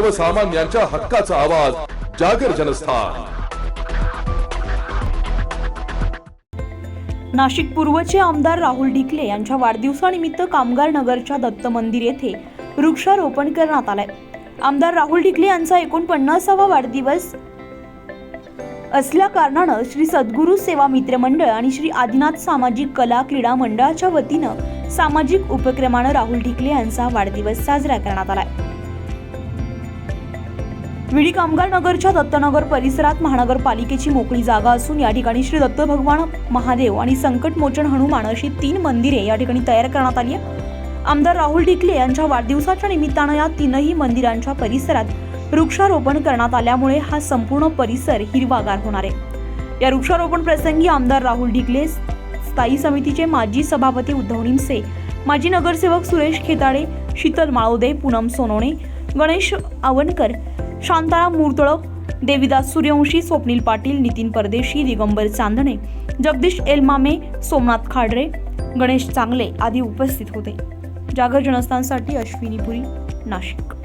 सर्वसामान्यांच्या हक्काचा आवाज जागर जनस्थान. नाशिक पूर्वचे आमदार राहुल ढिकले यांच्या वाढदिवसानिमित्त कामगार नगरच्या दत्त मंदिर येथे वृक्षारोपण करण्यात आलंय. आमदार राहुल ढिकले यांचा एकोणपन्नासावा वाढदिवस असल्या कारणानं श्री सद्गुरू सेवा मित्र मंडळ आणि श्री आदिनाथ सामाजिक कला क्रीडा मंडळाच्या वतीनं सामाजिक उपक्रमानं राहुल ढिकले यांचा वाढदिवस साजरा करण्यात आलाय. विडी कामगार नगरच्या दत्तनगर परिसरात महानगरपालिकेची मोकळी जागा असून या ठिकाणी श्री दत्त भगवान महादेव आणि संकटमोचन हनुमान अशी तीन मंदिरे या ठिकाणी तयार करण्यात आली आहे आमदार राहुल ढिकले यांच्या वाढदिवसाच्या निमित्तानं या तीनही मंदिरांच्या परिसरात वृक्षारोपण करण्यात आल्यामुळे हा संपूर्ण परिसर हिरवागार होणार आहे. या वृक्षारोपण प्रसंगी आमदार राहुल ढिकले स्थायी समितीचे माजी सभापती उद्धव निमसे माजी नगरसेवक सुरेश खेताडे शीतल माळोदे पूनम सोनोणे गणेश आवणकर शांताराम मुर्तळक देविदास सूर्यवंशी स्वप्नील पाटील नितीन परदेशी दिगंबर चांदणे जगदीश एलमामे सोमनाथ खाडरे गणेश चांगले आदी उपस्थित होते. जागर जनस्थानसाठी अश्विनी पुरी नाशिक.